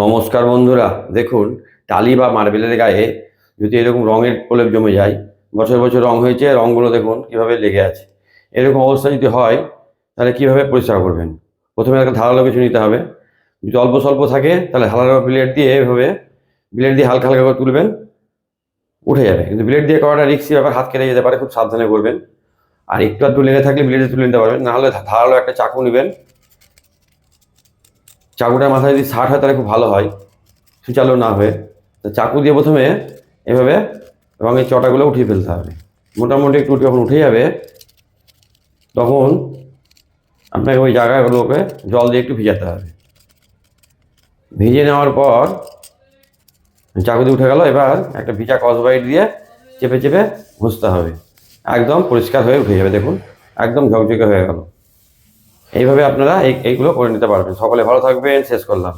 নমস্কার বন্ধুরা, দেখুন, টালি বা মার্বেলের গায়ে যদি এরকম রঙের প্রলেপ জমে যায়, বছর বছর রং হয়েছে, রঙগুলো দেখুন কীভাবে লেগে আছে। এরকম অবস্থা যদি হয়, তাহলে কীভাবে পরিষ্কার করবেন? প্রথমে একটা ধারালো কিছু নিতে হবে। যদি অল্প স্বল্প থাকে, তাহলে ধারালো ব্লেড দিয়ে এভাবে ব্লেড দিয়ে হালকা হালকা করে তুলবেন, উঠে যাবে। কিন্তু ব্লেড দিয়ে করাটা রিক্সি ব্যাপার, হাত কেটে যেতে পারে, খুব সাবধানে করবেন। আর একটু আধটু লেগে থাকলে ব্লেডে তুলে নিতে পারবেন। নাহলে ধারালো একটা চাকু নেবেন। চাকুটার মাথায় যদি ষাট হয় তাহলে খুব ভালো হয়। সুচালো না হয়ে। তো চাকু দিয়ে প্রথমে এভাবে রঙের চটাগুলো উঠিয়ে ফেলতে হবে। মোটামুটি একটু যখন উঠে যাবে, তখন আপনাকে ওই জায়গাগুলোকে জল দিয়ে একটু ভিজাতে হবে। ভিজে নেওয়ার পর চাকু দিয়ে উঠে গেল, এবার একটা ভিজা কসবাইট দিয়ে চেপে চেপে ঘষতে হবে। একদম পরিষ্কার হয়ে উঠে যাবে, দেখুন। একদম ঝকঝকে হয়ে গেল। এইভাবে আপনারা এই এইগুলো করে নিতে পারবেন। সকলে ভালো থাকবেন। শেষ করলাম।